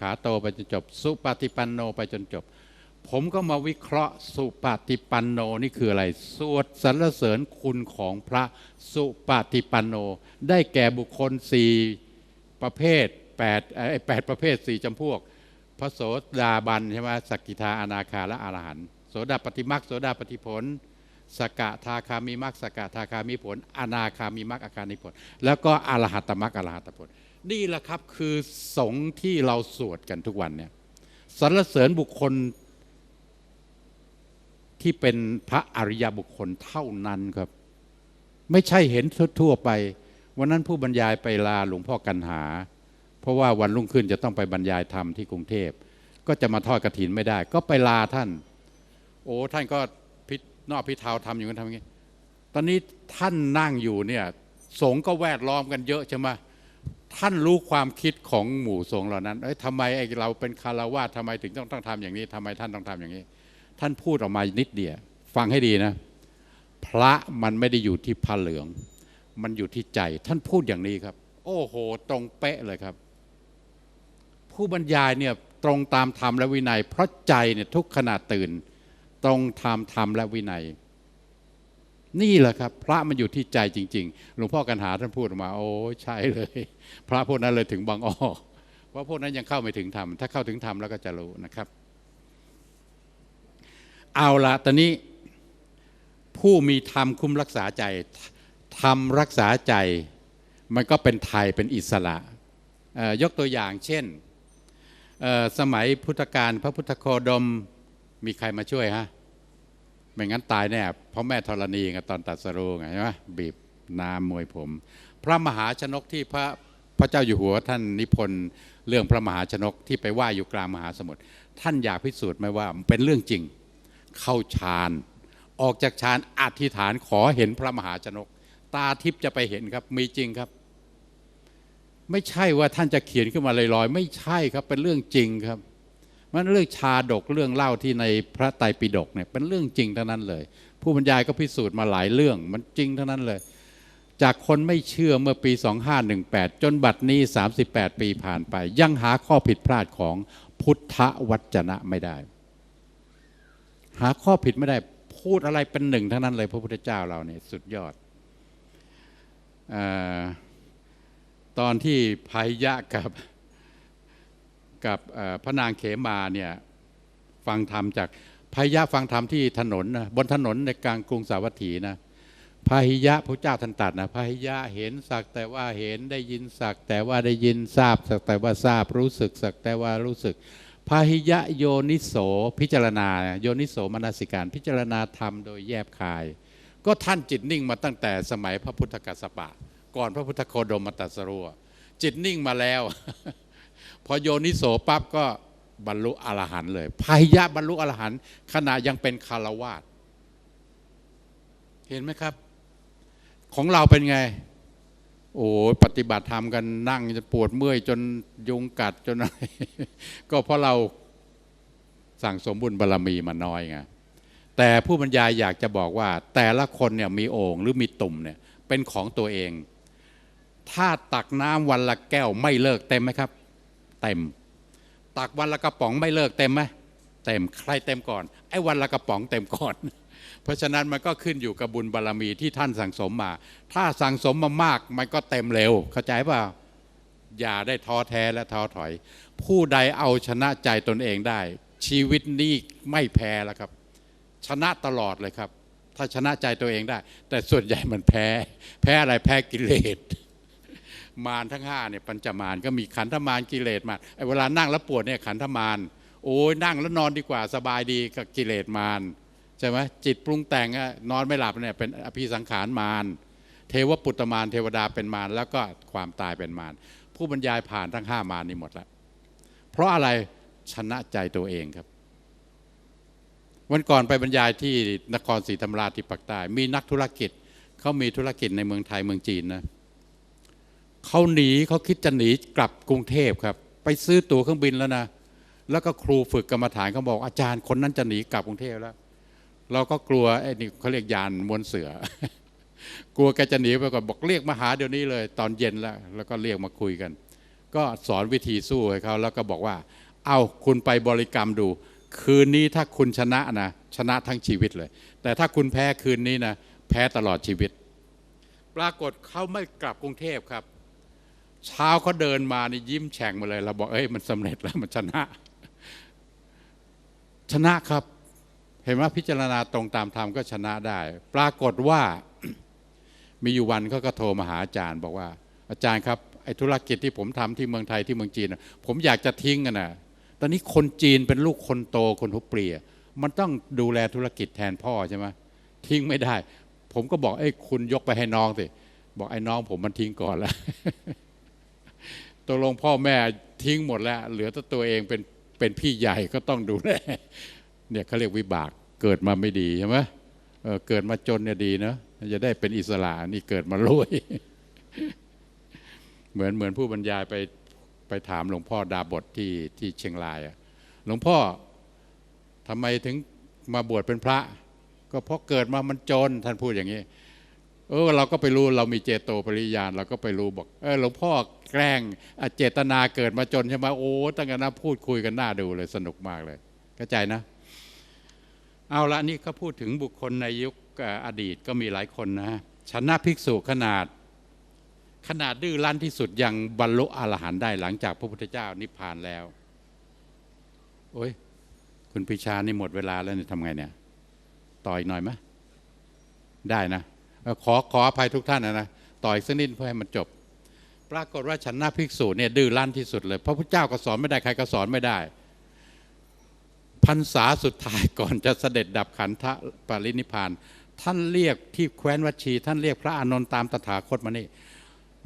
ขาโตไปจนจบ สุปฏิปันโนไปจนจบ ผมก็มาวิเคราะห์สุปฏิปันโนนี่คืออะไร สวดสรรเสริญคุณของพระสุปฏิปันโน ได้แก่บุคคลสี่ประเภทแปดไอ้แปดประเภทสี่จำพวก พระโสดาบันใช่ไหมสกิทาอนาคาและอรหันต์โสดาปฏิมักโสดาปฏิผลสกทาคามีมักสกทาคามีผล อนาคามีมักอาคามิผล แล้วก็อรหัตตมักอรหัตผล นี่แหละครับคือสงที่เราสวดกันทุกวันเนี่ยสรรเสริญบุคคลที่เป็นพระอริยบุคคลเท่านั้นครับ ไม่ใช่เห็นทั่วไป วันนั้นผู้บรรยายไปลาหลวงพ่อกันหา เพราะว่าวันรุ่งขึ้นจะต้องไปบรรยายธรรมที่กรุงเทพ ก็จะมาทอดกระถินไม่ได้ ก็ไปลาท่าน โอ้ท่านก็พินอกพิเทาทำอย่างนั้นทำอย่างนี้ ตอนนี้ท่านนั่งอยู่เนี่ยสงก็แวดล้อมกันเยอะใช่ไหม ท่านรู้ความคิดของหมู่สงฆ์เหล่านั้นเอ้ยทำไมไอ้เราเป็นคารวะทำไมถึงต้องต้องทำอย่างนี้ทำไมท่านต้องทำอย่างนี้ ท่านพูดออกมานิดเดียวฟังให้ดีนะ พระมันไม่ได้อยู่ที่ผ้าเหลือง มันอยู่ที่ใจ ท่านพูดอย่างนี้ครับ โอ้โห ตรงเป๊ะเลยครับ ผู้บรรยายเนี่ยตรงตามธรรมและวินัย เพราะใจเนี่ยทุกขณะตื่น ตรงตามธรรมและวินัย นี่แหละครับ พระมันอยู่ที่ใจจริง ๆ หลวงพ่อกันหาท่านพูดออกมา โอ้ใช่เลย พระพวกนั้นเลยถึงบางอ้อเพราะพวกนั้นยังเข้าไม่ถึงธรรมถ้าเข้าถึงธรรมแล้วก็จะรู้นะครับ เอาละตอนนี้ผู้มีธรรมคุ้มรักษาใจธรรมรักษาใจ มันก็เป็นไทยเป็นอิสระยกตัวอย่างเช่นสมัยพุทธกาลพระพุทธโคดมมีใครมาช่วยฮะ ไม่งั้นตายแน่เพราะแม่ธรณีไงตอนตัดสรูไงใช่ไหมบีบน้ำมวยผม พระมหาชนกที่พระพระเจ้าอยู่หัวท่านนิพนธ์เรื่องพระมหาชนกที่ไปว่าอยู่กลางมหาสมุทรท่านอยากพิสูจน์ไหมว่าเป็นเรื่องจริงเข้าฌานออกจากฌานอธิษฐานขอเห็นพระมหาชนก ตาทิพย์จะไปเห็นครับ มีจริงครับ ไม่ใช่ว่าท่านจะเขียนขึ้นมาลอยๆ ไม่ใช่ครับเป็นเรื่องจริงครับ มันเรื่องชาดกเรื่องเล่าที่ในพระไตรปิฎกเนี่ยเป็นเรื่องจริงทั้งนั้นเลย ผู้บรรยายก็พิสูจน์มาหลายเรื่องมันจริงทั้งนั้นเลย จากคนไม่เชื่อเมื่อปี 2518 จนบัดนี้ 38 ปีผ่านไป ยังหาข้อผิดพลาดของพุทธวจนะไม่ได้ หาข้อผิดไม่ได้พูดอะไรเป็นหนึ่งทั้งนั้นเลย พระพุทธเจ้าเราเนี่ยสุดยอดออตอนที่พายะกับ กับพระนางเขมาเนี่ยฟังธรรมจากพายะฟังธรรมที่ถนนนะบนถนนในกลางกรุงสาวัตถีนะพาหิยะพระเจ้าท่านตัดนะพาหิยะเห็นสักแต่ว่าเห็นได้ยินสักแต่ว่าได้ยินทราบ สักแต่ว่าทราบรู้สึก สักแต่ว่ารู้สึกพาหิยะโยนิโสพิจารณา โยนิโสมนสิการ พิจารณาธรรมโดยแยบคาย ก็ท่านจิตนิ่งมาตั้งแต่สมัยพระพุทธกัสสปะ ก่อนพระพุทธโคดมมาตรัสรัวจิตนิ่งมาแล้ว พอโยนิโสปั๊บก็บรรลุอรหันต์เลยพาหิยะบรรลุอรหันต์ขณะยังเป็นคารวาสเห็นไหมครับ ของเราเป็นไง โอ้ปฏิบัติธรรมกันนั่งจนปวดเมื่อยจนยุงกัดจนอะไรก็เพราะเราสั่งสมบุญบารรมีมาน้อยไงแต่ผู้บรรยายอยากจะบอกว่า แต่ละคนเนี่ยมีโอ่งหรือมีตุ่มเนี่ยเป็นของตัวเอง ถ้าตักน้ำวันละแก้วไม่เลิกเต็มไหมครับ เต็ม ตักวันละกระป๋องไม่เลิกเต็มไหมเต็มใครเต็มก่อนไอ้วันละกระป๋องเต็มก่อน เพราะฉะนั้นมันก็ขึ้นอยู่กับบุญบารรมีที่ท่านสั่งสมมา ถ้าสั่งสมมามากมันก็เต็มเร็ว เข้าใจเปล่าอย่าได้ท้อแท้และท้อถอย ผู้ใดเอาชนะใจตนเองได้ ชีวิตนี้ไม่แพ้แล้วครับ ชนะตลอดเลยครับ ถ้าชนะใจตัวเองได้ แต่ส่วนใหญ่มันแพ้ แพ้อะไรแพ้กิเลส มารทั้งห้าเนี่ยปัญจมารก็มีขันธมารกิเลสมารไอ้เวลานั่งแล้วปวดเนี่ยขันธมารโอ้ยนั่งแล้วนอนดีกว่าสบายดีกับกิเลสมารใช่ไหมจิตปรุงแต่งอะนอนไม่หลับเนี่ยเป็นอภิสังขารมารเทวปุตตมารเทวดาเป็นมารแล้วก็ความตายเป็นมารผู้บรรยายผ่านทั้งห้ามารนี้หมดแล้ว เพราะอะไรชนะใจตัวเองครับ วันก่อนไปบรรยายที่นครศรีธรรมราชที่ปากใต้มีนักธุรกิจเขามีธุรกิจในเมืองไทยเมืองจีนนะเเขาหนีเขาคิดจะหนีกลับกรุงเทพครับ ไปซื้อตั๋วเครื่องบินแล้วนะแล้วก็ครูฝึกกรรมฐานเขาบอกอาจารย์คนนั้นจะหนีกลับกรุงเทพแล้ว เราก็กลัวไอ้นี่เขาเรียกยานมวลเสือ กลัวแกจะหนีไปก่อนบอกเรียกมาหาเดี๋ยวนี้เลย ตอนเย็นแล้ว แล้วก็เรียกมาคุยกัน ก็สอนวิธีสู้ให้เขาแล้วก็บอกว่า เอาคุณไปบริกรรมดู คืนนี้ถ้าคุณชนะนะชนะทั้งชีวิตเลย แต่ถ้าคุณแพ้คืนนี้นะแพ้ตลอดชีวิต ปรากฏเขาไม่กลับกรุงเทพครับ เช้าเขาเดินมานี่ยิ้มแฉ่งมาเลยเราบอกเอ้ยมันสำเร็จแล้วมันชนะ ชนะครับ เห็นว่าพิจารณาตรงตามธรรมก็ชนะได้ ปรากฏว่ามีอยู่วันเขาก็โทรมาหาอาจารย์บอกว่า อาจารย์ครับไอ้ธุรกิจที่ผมทำที่เมืองไทยที่เมืองจีน ผมอยากจะทิ้งกันนะตอนนี้คนจีนเป็นลูกคนโตคนหัวเปรียมันต้องดูแลธุรกิจแทนพ่อใช่ไหมทิ้งไม่ได้ ผมก็บอกเอ้ยคุณยกไปให้น้องสิบอกไอ้น้องผมมันทิ้งก่อนแล้ว ตกลงพ่อแม่ทิ้งหมดแล้ว เหลือแต่ตัวเองเป็นเป็นพี่ใหญ่ก็ต้องดูแลเนี่ยเขาเรียกวิบากเกิดมาไม่ดีใช่ไหมเเกิดมาจนเนี่ยดีเนอะจะได้เป็นอิสระนี่เกิดมารวยเหมือนเหมือนผู้บรรยายไปไปถามหลวงพ่อดาบทที่ที่เชียงรายอะหลวงพ่อทำไมถึงมาบวชเป็นพระ ก็เพราะเกิดมามันจนท่านพูดอย่างนี้ เออเราก็ไปรู้เรามีเจโตปริยานเราก็ไปรู้บอกเออหลวงพ่อแกล้งเจตนาเกิดมาจนใช่ไหมโอ้ตั้งแต่นั้นพูดคุยกันหน้าดูเลยสนุกมากเลยเข้าใจนะ เอาละนี่ก็พูดถึงบุคคลในยุคออดีตก็มีหลายคนนะชนะภิกษุขนาด ขนาดดื้อรั้นที่สุดยังบรรลุอรหันต์ได้หลังจากพระพุทธเจ้านิพพานแล้ว โอ้ยคุณพิชานี่หมดเวลาแล้วเนี่ยทำไงเนี่ย ต่ออีกหน่อยไหมได้นะ ขอขออภัยทุกท่านนะนะต่ออีกสักนิดเพื่อให้มันจบ ปรากฏว่าฉันนาภิกษุเนี่ยดื้อรั้นที่สุดเลยพระพุทธเจ้าก็สอนไม่ได้ใครก็สอนไม่ได้พรรษาสุดท้ายก่อนจะเสด็จดับขันธปรินิพาน ท่านเรียกที่แคว้นวัชี ท่านเรียกพระอานนท์ตามตถาคตมานี่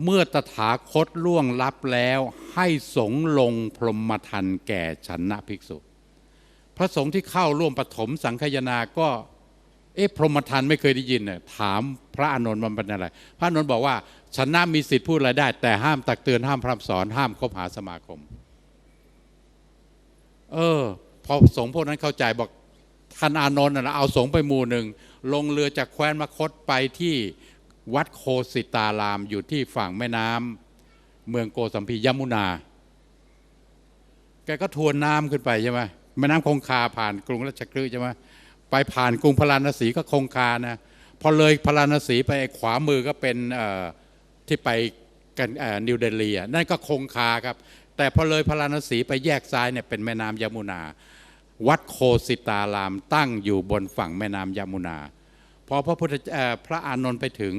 เมื่อตถาคตล่วงลับแล้วให้สงลงพรหมทันแก่ชนะภิกษุ พระสงฆ์ที่เข้าร่วมปฐมสังคยนาก็ เอ๊ะพรหมทันไม่เคยได้ยินเนี่ยถามพระอานนท์มันเป็นอะไร พระอานนท์บอกว่าชนะมีสิทธิ์พูดอะไรได้ แต่ห้ามตักเตือนห้ามพร่ำสอนห้ามคบหาสมาคม เออ พอสงฆ์พวกนั้นเข้าใจบอกท่านอานนท์นะเอาสงฆ์ไปหมู่หนึ่งลงเรือจากแคว้นมคตไปที่วัดโคสิตารามอยู่ที่ฝั่งแม่น้ำเมืองโกสัมพียมุนา แกก็ทวนน้ำขึ้นไปใช่ไหมแม่น้ำคงคาผ่านกรุงราชคฤห์ใช่ไหม ไปผ่านกรุงพาราณสีก็คงคานะพอเลยพาราณสีไปขวามือก็เป็นที่ไปกันนิวเดลีอะนั่นก็คงคาครับ แต่พอเลยพาราณสีไปแยกซ้ายเนี่ยเป็นแม่น้ำยมุนา วัดโคสิตารามตั้งอยู่บนฝั่งแม่น้ำยมุนาพอพระพุทธเอ่อพระอานนท์ไปถึง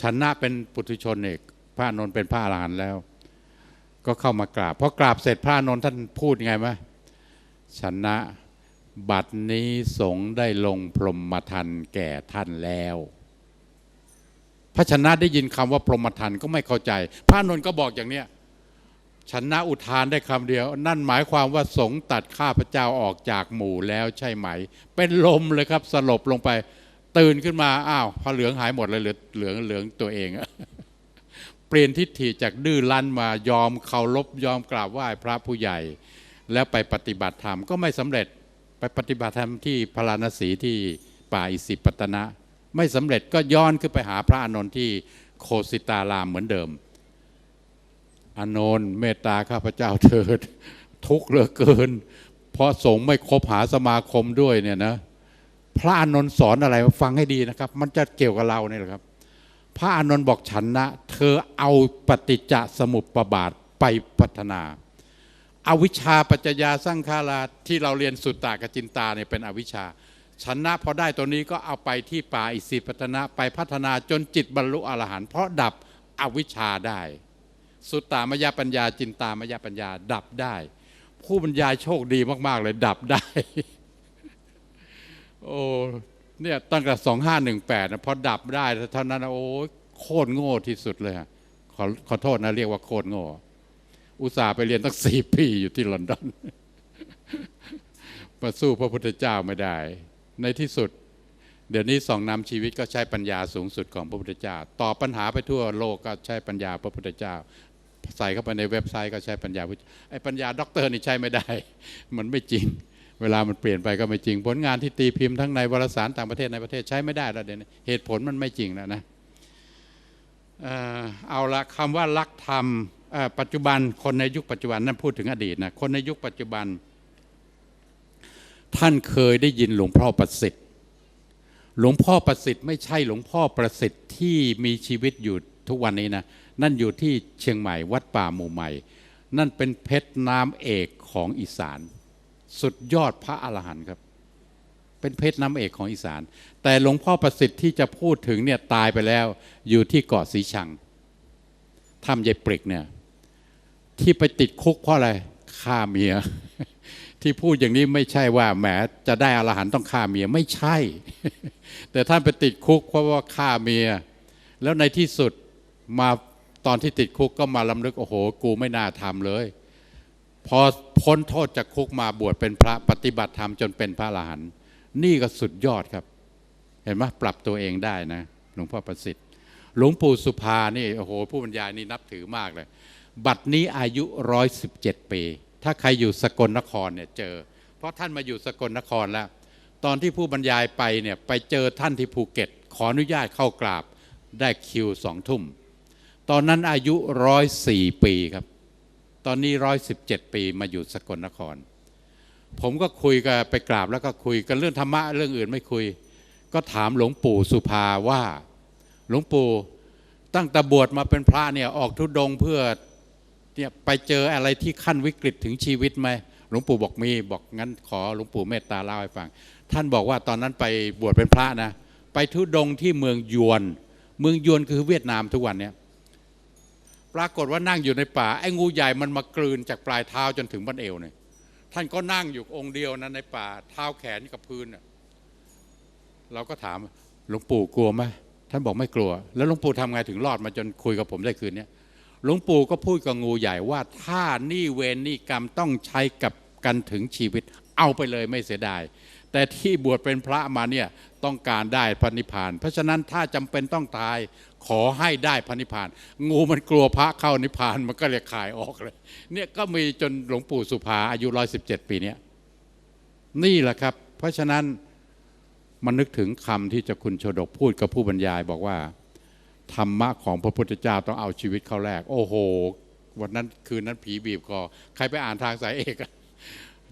ชนะเป็นปุถุชนเอกพระอานนท์เป็นพระอรหันต์แล้ว ก็เข้ามากราบพอกราบเสร็จพระอานนท์ท่านพูดไงไหมชนะ บัดนี้สงได้ลงพรหมทันแก่ท่านแล้วพระชนะได้ยินคำว่าพรหมทันก็ไม่เข้าใจ พระนนท์ก็บอกอย่างเนี้ยชนะอุทานได้คำเดียว นั่นหมายความว่าสงตัดข้าพเจ้าออกจากหมู่แล้วใช่ไหม เป็นลมเลยครับสลบลงไป ตื่นขึ้นมาอ้าวพระเหลืองหายหมดเลยเหลือเหลืองเหลืองตัวเองเปลี่ยนทิฏฐิจากดื้อรั้นมายอมเคารพยอมกราบไหว้พระผู้ใหญ่ แล้วไปปฏิบัติธรรมก็ไม่สำเร็จ ไปปฏิบัติธรรมที่พาราณสีที่ป่าอิสิปตนะ ไม่สำเร็จก็ย้อนขึ้นไปหาพระอานนท์ที่โคสิตารามเหมือนเดิม อานนท์เมตตาข้าพเจ้าเถิด ทุกข์เหลือเกิน เพราะสงฆ์ไม่คบหาสมาคมด้วยเนี่ยนะพระอานนท์สอนอะไรฟังให้ดีนะครับ มันจะเกี่ยวกับเราเนี่ยแหละครับ พระอานนท์บอกฉันนะ เธอเอาปฏิจจสมุปปบาทไปพัฒนา อวิชชาปัจจยาสร้างคาราที่เราเรียนสุตตากจินตาเนี่ยเป็นอวิชชาชนะพอได้ตัวนี้ก็เอาไปที่ป่าอิสิปตนะไปพัฒนาจนจิตบรรลุอรหันต์เพราะดับอวิชชาได้ สุตตามยปัญญาจินตามยปัญญาดับได้ ผู้บรรยายโชคดีมาก ๆ เลยดับได้ โอ้เนี่ยตั้งแต่สองห้าหนึ่งแปดนะพอดับได้เท่านั้นนะโอ้โคตรโง่ที่สุดเลยขอขอโทษนะเรียกว่าโคตรโง่ อุตส่าห์ไปเรียนตั้งสี่ปีอยู่ที่ลอนดอนมาสู้พระพุทธเจ้าไม่ได้ ในที่สุด เดี๋ยวนี้สองนำชีวิตก็ใช้ปัญญาสูงสุดของพระพุทธเจ้า ตอบปัญหาไปทั่วโลกก็ใช้ปัญญาพระพุทธเจ้า ใส่เข้าไปในเว็บไซต์ก็ใช้ปัญญาพุทธไอ้ปัญญาด็อกเตอร์นี่ใช้ไม่ได้ มันไม่จริง เวลามันเปลี่ยนไปก็ไม่จริง ผลงานที่ตีพิมพ์ทั้งในวารสารต่างประเทศในประเทศใช้ไม่ได้แล้วเดี๋ยวนี้เหตุผลมันไม่จริงแล้วนะเอาละคำว่ารักธรรม ปัจจุบันคนในยุคปัจจุบันนั่นพูดถึงอดีตนะคนในยุคปัจจุบัน ท่านเคยได้ยินหลวงพ่อประสิทธิ์ หลวงพ่อประสิทธิ์ไม่ใช่หลวงพ่อประสิทธิ์ที่มีชีวิตอยู่ทุกวันนี้นะนั่นอยู่ที่เชียงใหม่วัดป่าหมู่ใหม่ นั่นเป็นเพชรน้ำเอกของอีสาน สุดยอดพระอรหันต์ครับ เป็นเพชรน้ำเอกของอีสาน แต่หลวงพ่อประสิทธิ์ที่จะพูดถึงเนี่ยตายไปแล้วอยู่ที่เกาะสีชังถ้ำยายปริกเนี่ย ที่ไปติดคุกเพราะอะไรฆ่าเมีย ที่พูดอย่างนี้ไม่ใช่ว่าแหมจะได้อรหันต้องฆ่าเมียไม่ใช่ แต่ท่านไปติดคุกเพราะว่าฆ่าเมีย แล้วในที่สุดมาตอนที่ติดคุกก็มาลำลึกโอ้โห กูไม่น่าทำเลย พอพ้นโทษจากคุกมาบวชเป็นพระปฏิบัติธรรมจนเป็นพระอรหันต์นี่ก็สุดยอดครับ เห็นไหมปรับตัวเองได้นะ หลวงพ่อประสิทธิ์ หลวงปู่สุภานี่โอ้โห ผู้บรรยายนี่นับถือมากเลย บัดนี้อายุร้อยสิบเจ็ดปี ถ้าใครอยู่สกลนครเนี่ยเจอ เพราะท่านมาอยู่สกลนครแล้ว ตอนที่ผู้บรรยายไปเนี่ยไปเจอท่านที่ภูเก็ต ขออนุญาตเข้ากราบได้คิวสองทุ่ม ตอนนั้นอายุร้อยสี่ปีครับ ตอนนี้ร้อยสิบเจ็ดปีมาอยู่สกลนคร ผมก็คุยกับไปกราบแล้วก็คุยกันเรื่องธรรมะเรื่องอื่นไม่คุย ก็ถามหลวงปู่สุภาว่า หลวงปู่ตั้งแต่บวชมาเป็นพระเนี่ยออกทุดงเพื่อ เนี่ยไปเจออะไรที่ขั้นวิกฤตถึงชีวิตไหมหลวงปู่บอกมีบอกงั้นขอหลวงปู่เมตตาเล่าให้ฟัง ท่านบอกว่าตอนนั้นไปบวชเป็นพระนะ ไปทุดงที่เมืองยวน เมืองยวนคือเวียดนามทุกวันเนี่ยปรากฏว่านั่งอยู่ในป่าไอ้งูใหญ่มันมากลืนจากปลายเท้าจนถึงบั้นเอวเนี่ยท่านก็นั่งอยู่องค์เดียวนะในป่าเท้าแขนกับพื้นน่ะเราก็ถามหลวงปู่กลัวไหมท่านบอกไม่กลัว แล้วหลวงปู่ทำไงถึงรอดมาจนคุยกับผมได้คืนนี้ หลวงปู่ก็พูดกับงูใหญ่ว่าถ้านี่เวรนี่กรรมต้องใช้กับกันถึงชีวิต เอาไปเลยไม่เสียดายแต่ที่บวชเป็นพระมาเนี่ยต้องการได้พระนิพพาน เพราะฉะนั้นถ้าจำเป็นต้องตายขอให้ได้พระนิพพาน งูมันกลัวพระเข้านิพพานมันก็เลยขายออกเลย เนี่ยก็มีจนหลวงปู่สุภาอายุร้อยสิบเจ็ดปีเนี่ยนี่แหละครับ เพราะฉะนั้นมันนึกถึงคำที่เจะคุณโชดกพูดกับผู้บรรยายบอกว่า ธรรมะของพระพุทธเจ้าต้องเอาชีวิตเข้าแรก โอ้โห วันนั้นคืนนั้นผีบีบคอใครไปอ่านทางสายเอก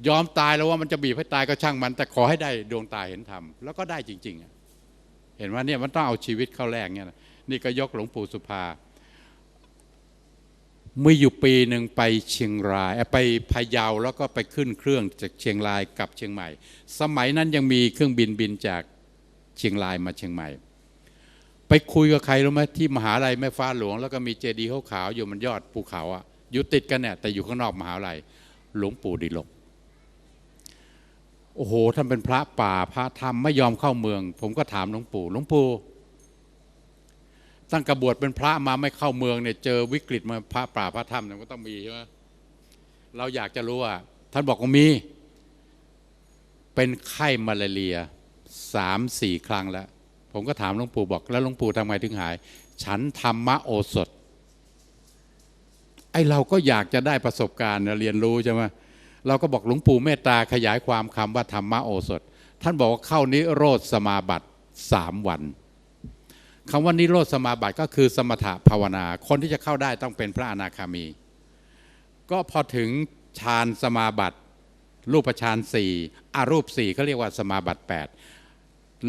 ยอมตายแล้วว่ามันจะบีบให้ตายก็ช่างมัน แต่ขอให้ได้ดวงตาเห็นธรรมแล้วก็ได้จริง ๆ เห็นว่าเนี่ยมันต้องเอาชีวิตเข้าแรกเนี่ยนี่ก็ยกหลวงปู่สุภาเมื่ออยู่ปีหนึ่งไปเชียงรายไปพะเยาแล้วก็ไปขึ้นเครื่องจากเชียงรายกลับเชียงใหม่ สมัยนั้นยังมีเครื่องบินบินจากเชียงรายมาเชียงใหม่ ไปคุยกับใครรู้ไหมที่มหาลัยแม่ฟ้าหลวง แล้วก็มีเจดีย์ขาวๆอยู่มันยอดภูเขาอะอยู่ติดกันเนี่ยแต่อยู่ข้างนอกมหาลัย หลวงปู่ดิลกโอ้โหท่านเป็นพระป่าพระธรรมไม่ยอมเข้าเมือง ผมก็ถามหลวงปู่หลวงปู่ตั้งกระบวชเป็นพระมาไม่เข้าเมืองเนี่ยเจอวิกฤตมาพระป่าพระธรรมเนี่ยก็ต้องมีใช่ไหมเราอยากจะรู้ว่าท่านบอกว่ามี เป็นไข้มาลาเรียสามสี่ครั้งแล้ว ผมก็ถามหลวงปู่บอก แล้วหลวงปู่ทำไงถึงหาย ฉันธรรมโอสถ ไอเราก็อยากจะได้ประสบการณ์เรียนรู้ใช่ไหมเราก็บอกหลวงปู่เมตตาขยายความคำว่าธรรมโอสถ ท่านบอกว่าเข้านิโรธสมาบัติสามวันคำว่านิโรธสมาบัติก็คือสมถะภาวนา คนที่จะเข้าได้ต้องเป็นพระอนาคามี ก็พอถึงฌานสมาบัติรูปฌานสี่อารูปสี่เขาเรียกว่าสมาบัติ8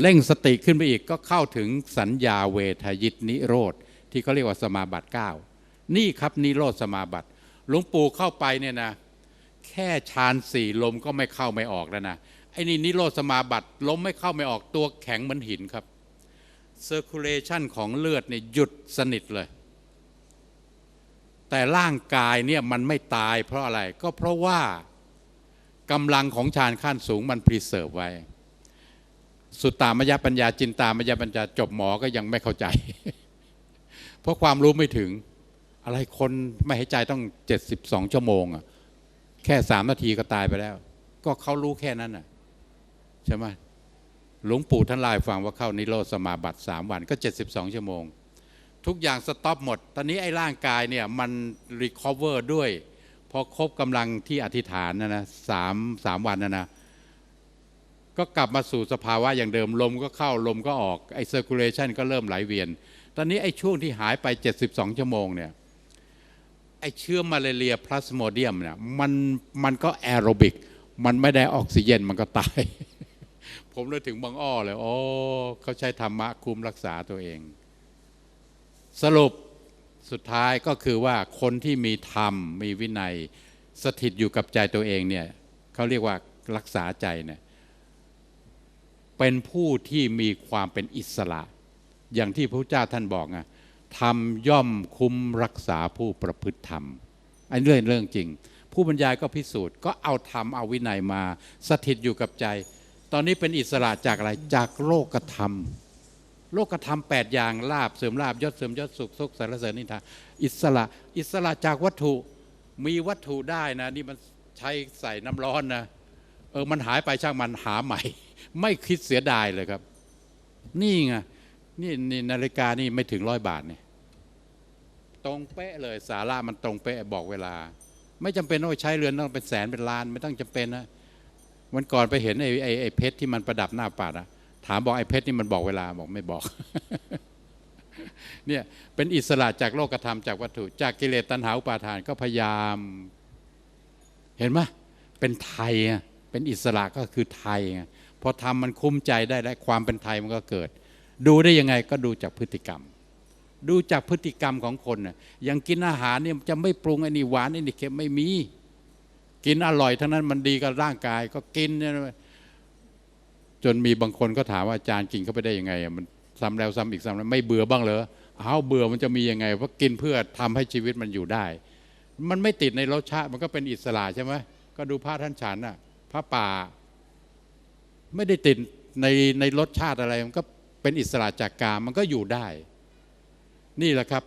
เร่งสติขึ้นไปอีกก็เข้าถึงสัญญาเวทยิตนิโรธ ที่เขาเรียกว่าสมาบัติ 9 นี่ครับนิโรธสมาบัติหลวงปู่เข้าไปเนี่ยนะ แค่ฌานสี่ลมก็ไม่เข้าไม่ออกแล้วนะไอ้นี่นิโรธสมาบัติลมไม่เข้าไม่ออกตัวแข็งเหมือนหินครับ circulation ของเลือดเนี่ยหยุดสนิทเลย แต่ร่างกายเนี่ยมันไม่ตายเพราะอะไรก็เพราะว่ากำลังของฌานขั้นสูงมันพรีเซิร์ฟไว้ สุตตามยปัญญาจินตามยปัญญาจบหมอก็ยังไม่เข้าใจ เพราะความรู้ไม่ถึง อะไรคนไม่หายใจต้อง 72 ชั่วโมงอะแค่สามนาทีก็ตายไปแล้ว ก็เขารู้แค่นั้นน่ะใช่ไหมหลวงปู่ท่านเล่าให้ฟังว่าเข้านิโรธสมาบัติสามวันก็ 72 ชั่วโมง ทุกอย่างสต็อปหมด ตอนนี้ไอ้ร่างกายเนี่ยมันรีคอเวอร์ด้วยพอครบกำลังที่อธิษฐานนะนะสามสามวันนะนะ ก็กลับมาสู่สภาวะอย่างเดิมลมก็เข้าลมก็ออกไอ้เซอร์คูลเลชันก็เริ่มไหลเวียน ตอนนี้ไอ้ช่วงที่หายไป 72 ชั่วโมงเนี่ยไอเชื้อมาลาเรียพลาสโมเดียมเนี่ยมันมันก็แอโรบิก มันไม่ได้ออกซิเจนมันก็ตาย ผมเลยถึงบางอ้อเลย โอ้เขาใช้ธรรมะคุมรักษาตัวเอง สรุปสุดท้ายก็คือว่าคนที่มีธรรม มีวินัย สถิตอยู่กับใจตัวเองเนี่ยเขาเรียกว่ารักษาใจเนี่ย เป็นผู้ที่มีความเป็นอิสระ อย่างที่พระเจ้าท่านบอกไงธรรมย่อมคุ้มรักษาผู้ประพฤติธรรม อันเรื่องเรื่องจริง ผู้บรรยายก็พิสูจน์ก็เอาธรรมเอาวินัยมา สถิตอยู่กับใจ ตอนนี้เป็นอิสระจากอะไรจากโลกธรรม โลกธรรมแปดอย่างลาบเสริมลาบยศเสริมยศสุขสุขสารเสริญนินทาอิสระอิสระจากวัตถุมีวัตถุได้นะ นี่มันใช้ใส่น้ำร้อนนะเออมันหายไปช่างมันหาใหม่ ไม่คิดเสียดายเลยครับ นี่ไงนี่นี่นาฬิกานี่ไม่ถึงร้อยบาทเนี่ยตรงเป๊ะเลยสาระมันตรงเป๊ะบอกเวลา ไม่จำเป็นต้องใช้เรือนต้องเป็นแสนเป็นล้าน ไม่ต้องจำเป็นนะวันก่อนไปเห็นไอ้ไอ้ไอ้เพชรที่มันประดับหน้าปัดอะถามบอกไอ้เพชรนี่มันบอกเวลาบอกไม่บอกเนี่ยเป็นอิสระจากโลกธรรมจากวัตถุ จากกิเลสตัณหาอุปาทานก็พยายาม เห็นไหมเป็นไทยอะเป็นอิสระก็คือไทยไง พอทำมันคุ้มใจได้และความเป็นไทยมันก็เกิด ดูได้ยังไงก็ดูจากพฤติกรรม ดูจากพฤติกรรมของคนน่ะอย่างกินอาหารเนี่ยจะไม่ปรุงไอ้นี่หวานไอ้นี่เค็มไม่มี กินอร่อยทั้งนั้นมันดีกับร่างกายก็กินเนี่ยจนมีบางคนก็ถามว่าอาจารย์กินเข้าไปได้ยังไงอะมันซ้ำแล้วซ้ำอีกซ้ำแล้วไม่เบื่อบ้างเหรออ้าวเบื่อมันจะมียังไงเพราะกินเพื่อทำให้ชีวิตมันอยู่ได้ มันไม่ติดในรสชาติมันก็เป็นอิสระใช่ไหมก็ดูพระท่านฉันน่ะพระป่า ไม่ได้ติดในในรสชาติอะไร มันก็เป็นอิสระจากกามมันก็อยู่ได้ นี่แหละครับ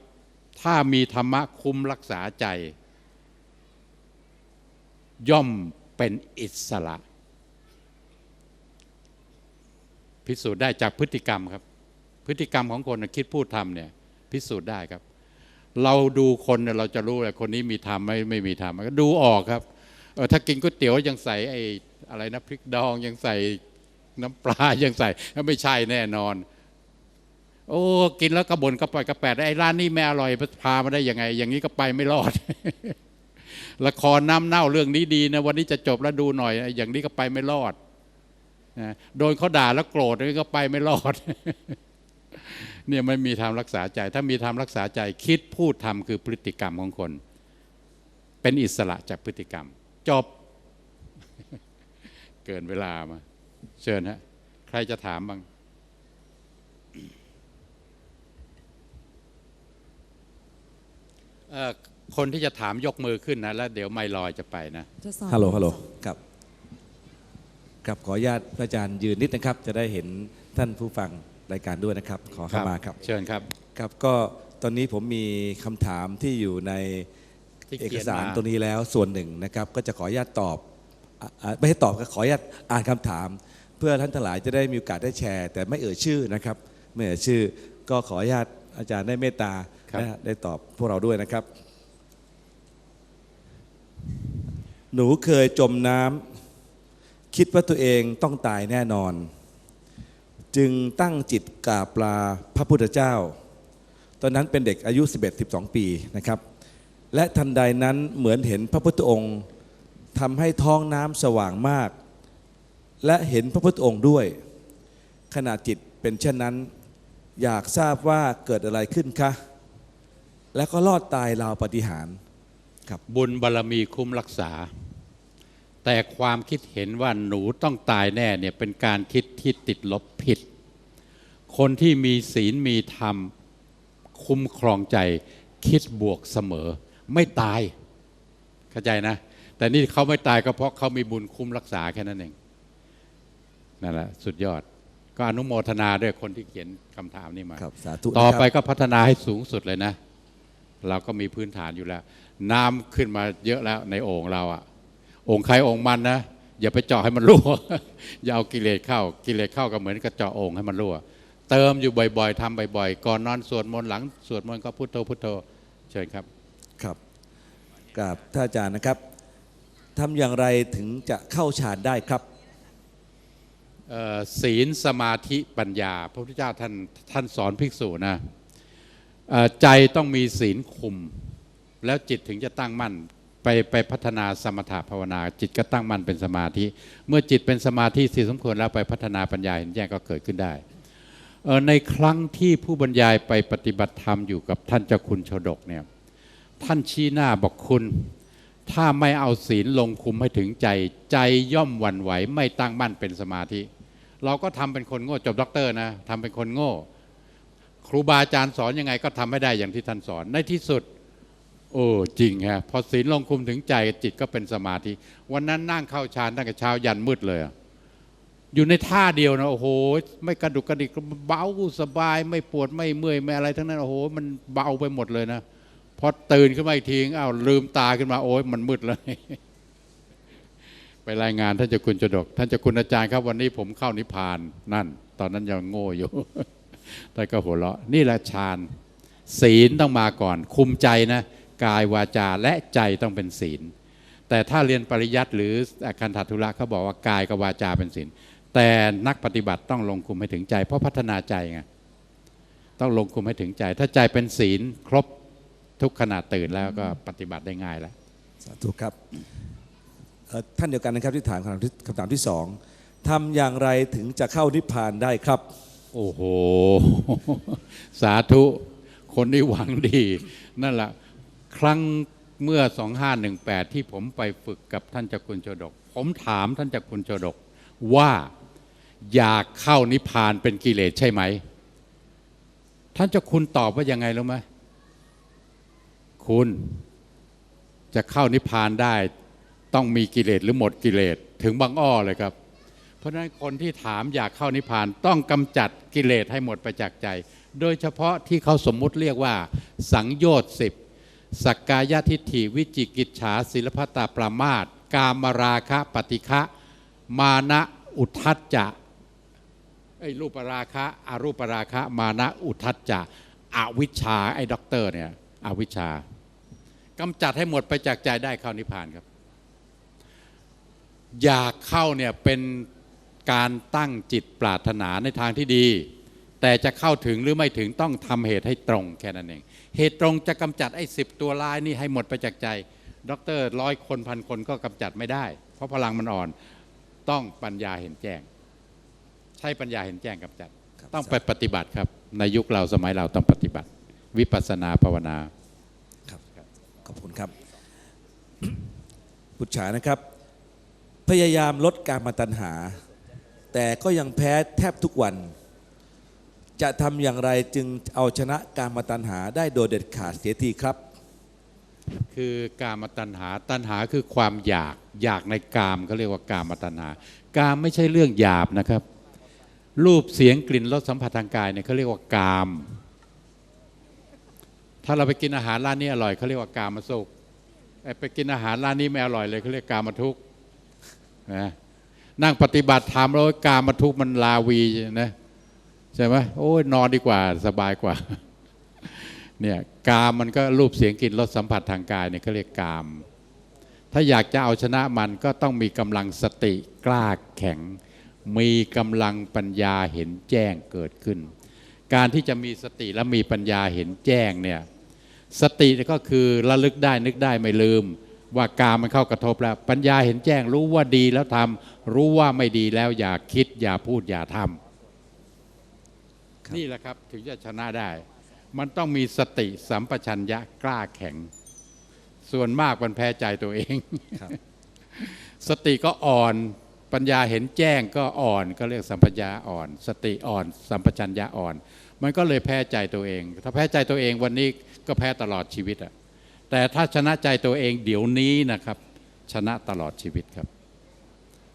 ถ้ามีธรรมะคุมรักษาใจ ย่อมเป็นอิสระ พิสูจน์ได้จากพฤติกรรมครับ พฤติกรรมของคนคิดพูดทำเนี่ยพิสูจน์ได้ครับ เราดูคนเนี่ยเราจะรู้เลยคนนี้มีธรรมไม่ไม่มีธรรมก็ดูออกครับเออถ้ากินก๋วยเตี๋ยวยังใส่ไอ้อะไรนะพริกดองยังใส่ น้ำปลายังใส่ไม่ใช่แน่นอน โอ้กินแล้วกระบนกระปล่อยกระแปดไอ้ร้านนี้ไม่อร่อยพามาได้ยังไง อย่างนี้ก็ไปไม่รอด ละครน้ำเน่าเรื่องนี้ดีนะวันนี้จะจบแล้วดูหน่อย อย่างนี้ก็ไปไม่รอดนะโดนเขาด่าแล้วโกรธนี่ก็ไปไม่รอดเนี่ยไม่มีธรรมรักษาใจ ถ้ามีธรรมรักษาใจคิดพูดทำคือพฤติกรรมของคน เป็นอิสระจากพฤติกรรม จบ เกินเวลามา เชิญฮะ ใครจะถามบ้างเอ่อคนที่จะถามยกมือขึ้นนะ แล้วเดี๋ยวไม่ลอยจะไปนะจะสอบฮัลโหล ฮัลโหลครับครับขออนุญาตพระอาจารย์ยืนนิดนะครับ จะได้เห็นท่านผู้ฟังรายการด้วยนะครับ ขอเข้ามาครับ เชิญครับครับก็ตอนนี้ผมมีคำถามที่อยู่ในที่เอกเขียนสารมาตรงนี้แล้วส่วนหนึ่งนะครับ ก็จะขออนุญาตตอบอะอะไม่ให้ตอบก็ขออนุญาตอ่านคำถาม เพื่อท่านทั้งหลายจะได้มีโอกาสได้แชร์ แต่ไม่เอ่ยชื่อนะครับ ไม่เอ่ยชื่อ ก็ขออนุญาตอาจารย์ได้เมตตานะฮะได้ตอบพวกเราด้วยนะครับ หนูเคยจมน้ำคิดว่าตัวเองต้องตายแน่นอน จึงตั้งจิตกราบลาพระพุทธเจ้า ตอนนั้นเป็นเด็กอายุ 11-12 ปีนะครับ และทันใดนั้นเหมือนเห็นพระพุทธองค์ทำให้ท้องน้ำสว่างมาก และเห็นพระพุทธองค์ด้วย ขณะจิตเป็นเช่นนั้น อยากทราบว่าเกิดอะไรขึ้นคะ แล้วก็รอดตายราวปฏิหารย์บุญบารรมีคุ้มรักษา แต่ความคิดเห็นว่าหนูต้องตายแน่เนี่ยเป็นการคิดที่ติดลบผิด คนที่มีศีลมีธรรมคุ้มครองใจ คิดบวกเสมอ ไม่ตายเข้าใจนะ แต่นี่เขาไม่ตายก็เพราะเขามีบุญคุ้มรักษาแค่นั้นเอง นั่นแหละสุดยอด ก็อนุโมทนาด้วยคนที่เขียนคำถามนี้มาครับสาธุต่อนะครับไปก็พัฒนาให้สูงสุดเลยนะ เราก็มีพื้นฐานอยู่แล้ว น้ำขึ้นมาเยอะแล้วในโอ่งเราอะโอ่งใครโอ่งมันนะอย่าไปเจาะให้มันรั่วอย่าเอากิเลสเข้า กิเลสเข้าก็เหมือนกับเจาะโอ่งให้มันรั่วเติมอยู่บ่อยๆทำบ่อยๆ ก่อนนอนสวดมนต์หลังสวดมนต์ก็พุทโธพุทโธเชิญครับครับกราบท่านอาจารย์นะครับทำอย่างไรถึงจะเข้าฌานได้ครับเอ่อ ศีลสมาธิปัญญา พระพุทธเจ้าท่านท่านสอนภิกษุนะใจต้องมีศีลคุม แล้วจิตถึงจะตั้งมั่นไปไปพัฒนาสมถะภาวนา จิตก็ตั้งมั่นเป็นสมาธิ เมื่อจิตเป็นสมาธิสิสมควรแล้วไปพัฒนาปัญญาเห็นแจ้งก็เกิดขึ้นได้ในครั้งที่ผู้บรรยายไปปฏิบัติธรรมอยู่กับท่านเจ้าคุณชดกเนี่ยท่านชี้หน้าบอกคุณถ้าไม่เอาศีลลงคุมให้ถึงใจ ใจย่อมหวั่นไหว ไม่ตั้งมั่นเป็นสมาธิ เราก็ทำเป็นคนโง่จบด็อกเตอร์นะทำเป็นคนโง่ ครูบาอาจารย์สอนยังไงก็ทำไม่ได้อย่างที่ท่านสอนในที่สุด โอ้จริงฮะพอศีลลงคุมถึงใจจิตก็เป็นสมาธิ วันนั้นนั่งเข้าฌานตั้งแต่เช้ายันมืดเลยอะอยู่ในท่าเดียวนะโอ้โห ไม่กระดุกกระดิกเบาสบาย ไม่ปวดไม่เมื่อยไม่อะไร ทั้งนั้นโอ้โห มันเบาไปหมดเลยนะพอตื่นขึ้นมาอีกทีอ้าวลืมตาขึ้นมาโอ้ยมันมืดเลย ไปรายงานท่านเจ้าคุณจดก ท่านเจ้าคุณอาจารย์ครับ วันนี้ผมเข้านิพพานนั่น ตอนนั้นยังโง่อยู่ท่านก็หัวเราะ นี่แหละฌานศีลต้องมาก่อน คุมใจนะกายวาจาและใจต้องเป็นศีล แต่ถ้าเรียนปริยัติหรือคันธทุระเขาบอกว่ากายกับวาจาเป็นศีลแต่นักปฏิบัติต้องลงคุมให้ถึงใจ เพราะพัฒนาใจไงต้องลงคุมให้ถึงใจ ถ้าใจเป็นศีลครบทุกขณะตื่นแล้วก็ปฏิบัติได้ง่ายแล้วสาธุครับ ท่านเดียวกันนะครับที่ถามคำถามที่คำถามที่สองทำอย่างไรถึงจะเข้านิพพานได้ครับ โอ้โห สาธุ คนที่หวังดี นั่นแหละครั้งเมื่อ 2518 ที่ผมไปฝึกกับท่านจ้าคุณโจดก ผมถามท่านจ้าคุณโจดกว่าอยากเข้านิพพานเป็นกิเลสใช่ไหม ท่านเจ้าคุณตอบว่ายังไงรู้ไหมคุณจะเข้านิพพานได้ ต้องมีกิเลสหรือหมดกิเลสถึงบางอ้อเลยครับ เพราะฉะนั้นคนที่ถามอยากเข้านิพพานต้องกำจัดกิเลสให้หมดไปจากใจ โดยเฉพาะที่เขาสมมุติเรียกว่า สังโยชน์สิบสักกายทิฏฐิวิจิกิจฉาศิลปตาประมาทกามราคะปฏิฆะมานะอุทัจจะไอ้รูปราคะอารูปราคะมานะอุทัจจะอวิชชาไอ้ด็อกเตอร์เนี่ยอวิชชากำจัดให้หมดไปจากใจได้เข้านิพพานครับ อยากเข้าเนี่ยเป็นการตั้งจิตปรารถนาในทางที่ดี แต่จะเข้าถึงหรือไม่ถึงต้องทำเหตุให้ตรงแค่นั้นเอง เหตุตรงจะกำจัดไอ้สิบตัวร้ายนี่ให้หมดไปจากใจด็อกเตอร์ร้อยคนพันคนก็กำจัดไม่ได้ เพราะพลังมันอ่อนต้องปัญญาเห็นแจ้ง ใช่ปัญญาเห็นแจ้งกำจัดครับต้องไปปฏิบัติครับ ในยุคเราสมัยเราต้องปฏิบัติ วิปัสสนาภาวนาครับขอบคุณครับบุตรฉานะครับ พยายามลดการมาตัญหา แต่ก็ยังแพ้แทบทุกวัน จะทำอย่างไรจึงเอาชนะการมาตัญหาได้โดยเด็ดขาดเสียทีครับ คือการมาตัณหาตัณหาคือความอยากอยากในกามเขาเรียกว่ากามมาตัณหากามไม่ใช่เรื่องหยาบนะครับ รูปเสียงกลิ่นรสสัมผัสทางกายเนี่ยเขาเรียกว่ากาม ถ้าเราไปกินอาหารร้านนี้อร่อยเขาเรียกว่ากามมาสุขไอ้ไปกินอาหารร้านนี้ไม่อร่อยเลยเขาเรียกกามมาทุกข์ นะนั่งปฏิบัติธรรมแล้วกามมาทุกข์มันลาวีนะใช่ไหมโอ้ยนอนดีกว่าสบายกว่า เนี่ยกามมันก็รูปเสียงกลิ่นรสสัมผัสทางกายเนี่ยเขาเรียกกาม ถ้าอยากจะเอาชนะมันก็ต้องมีกำลังสติกล้าแข็ง มีกำลังปัญญาเห็นแจ้งเกิดขึ้น การที่จะมีสติและมีปัญญาเห็นแจ้งเนี่ยสติก็คือระลึกได้นึกได้ไม่ลืม ว่ากามมันเข้ากระทบแล้ว ปัญญาเห็นแจ้งรู้ว่าดีแล้วทำรู้ว่าไม่ดีแล้วอย่าคิดอย่าพูดอย่าทำครับนี่แหละครับถึงจะชนะได้ มันต้องมีสติสัมปชัญญะกล้าแข็ง ส่วนมากมันแพ้ใจตัวเองครับสติก็อ่อนปัญญาเห็นแจ้งก็อ่อนก็เรียกสัมปชัญญะอ่อน สติอ่อน สัมปชัญญะอ่อน มันก็เลยแพ้ใจตัวเอง ถ้าแพ้ใจตัวเองวันนี้ก็แพ้ตลอดชีวิตอะ แต่ถ้าชนะใจตัวเองเดี๋ยวนี้นะครับ ชนะตลอดชีวิตครับ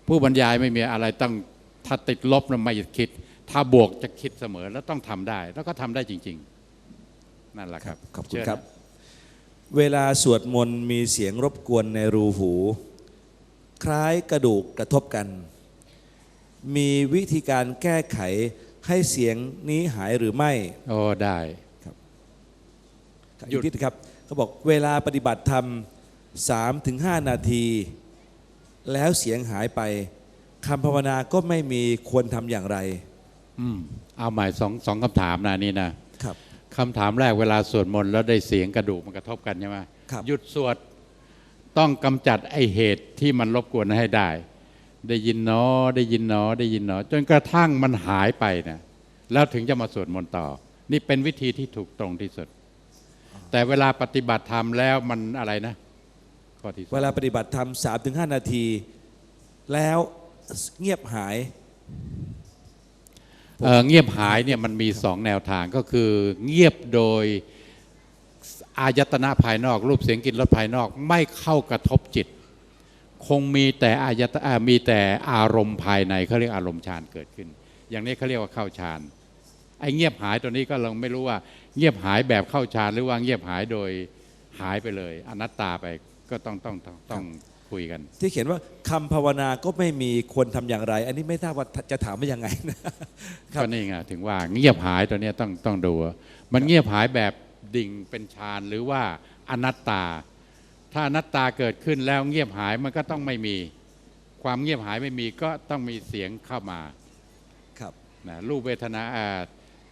ผู้บรรยายไม่มีอะไรต้องถ้าติดลบนะไม่คิด ถ้าบวกจะคิดเสมอแล้วต้องทำได้ แล้วก็ทำได้จริง ๆ นั่นแหละครับขอบคุณเชิญครับ เวลาสวดมนต์มีเสียงรบกวนในรูหู คล้ายกระดูกกระทบกัน มีวิธีการแก้ไขให้เสียงนี้หายหรือไม่ โอ้ได้หยุอีดกทีครับ เขาบอกเวลาปฏิบัติธรรม3ถึง5นาที แล้วเสียงหายไปคำภาวนาก็ไม่มีควรทำอย่างไร อืมเอาใหม่สองสองคำถามนะนี่นะครับคำถามแรกเวลาสวดมนต์แล้วได้เสียงกระดูกมันกระทบกันใช่ไหมครับหยุดสวดต้องกำจัดไอเหตุที่มันรบกวนให้ได้ ได้ยินเนอได้ยินเนอได้ยินเนอจนกระทั่งมันหายไปนะแล้วถึงจะมาสวดมนต์ต่อ นี่เป็นวิธีที่ถูกตรงที่สุด แต่เวลาปฏิบัติธรรมแล้วมันอะไรนะข้อที่สองเวลาปฏิบัติธรรมสามถึงห้านาที แล้วเงียบหายเอ่อเงียบหายเนี่ยมันมีสองแนวทางก็คือเงียบโดยอายตนะภายนอก รูปเสียงกลิ่นรสภายนอก ไม่เข้ากระทบจิต คงมีแต่อายตอ่ามีแต่อารมณ์ภายในเขาเรียกอารมณ์ฌานเกิดขึ้น อย่างนี้เขาเรียกว่าเข้าฌานไอ้เงียบหายตัวนี้ก็เราไม่รู้ว่า เงียบหายแบบเข้าฌานหรือว่าเงียบหายโดยหายไปเลย อนัตตาไปก็ต้องต้องต้องต้องคุยกัน ที่เขียนว่าคำภาวนาก็ไม่มีควรทำอย่างไร อันนี้ไม่ทราบว่าจะถามว่ายังไงนะครับก็นี่ไงถึงว่าเงียบหายตัวเนี้ยต้องต้องดูว่ามันเงียบหายแบบดิ่งเป็นฌานหรือว่าอนัตตา ถ้าอนัตตาเกิดขึ้นแล้วเงียบหายมันก็ต้องไม่มี ความเงียบหายไม่มีก็ต้องมีเสียงเข้ามาครับนะรูปเวทนาอ่า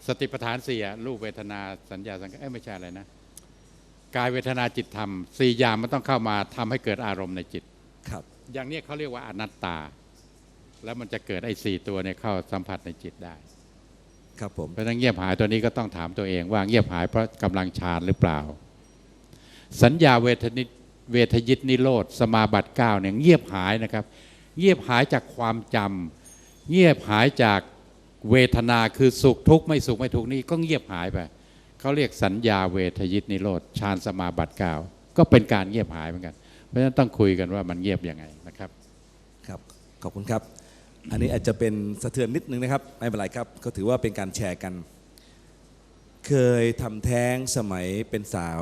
สติปัฏฐานสี่อะรูปเวทนาสัญญาสังขารเอ้ยไม่ใช่อะไรนะกายเวทนาจิตธรรมสี่อย่างมันต้องเข้ามาทำให้เกิดอารมณ์ในจิตครับ อย่างเนี้ยเขาเรียกว่าอนัตตา แล้วมันจะเกิดไอ้สี่ตัวเนี่ยเข้าสัมผัสในจิตได้ ครับผมเพราะฉะนั้นเงียบหายตัวนี้ก็ต้องถามตัวเองว่าเงียบหายเพราะกำลังฌานหรือเปล่า สัญญาเวทนิเวทยิตนิโรธสมาบัติเก้าเนี่ยเงียบหายนะครับ เงียบหายจากความจำเงียบหายจาก เวทนาคือสุขทุกข์ไม่สุขไม่ทุกข์นี่ก็เงียบหายไปเขาเรียกสัญญาเวทยิตนิโรธฌานสมาบัติเก้าก็เป็นการเงียบหายเหมือนกัน เพราะฉะนั้นต้องคุยกันว่ามันเงียบยังไงนะครับครับขอบคุณครับ อันนี้อาจจะเป็นสะเทือนนิดนึงนะครับ ไม่เป็นไรครับ ก็ถือว่าเป็นการแชร์กัน เคยทำแท้งสมัยเป็นสาว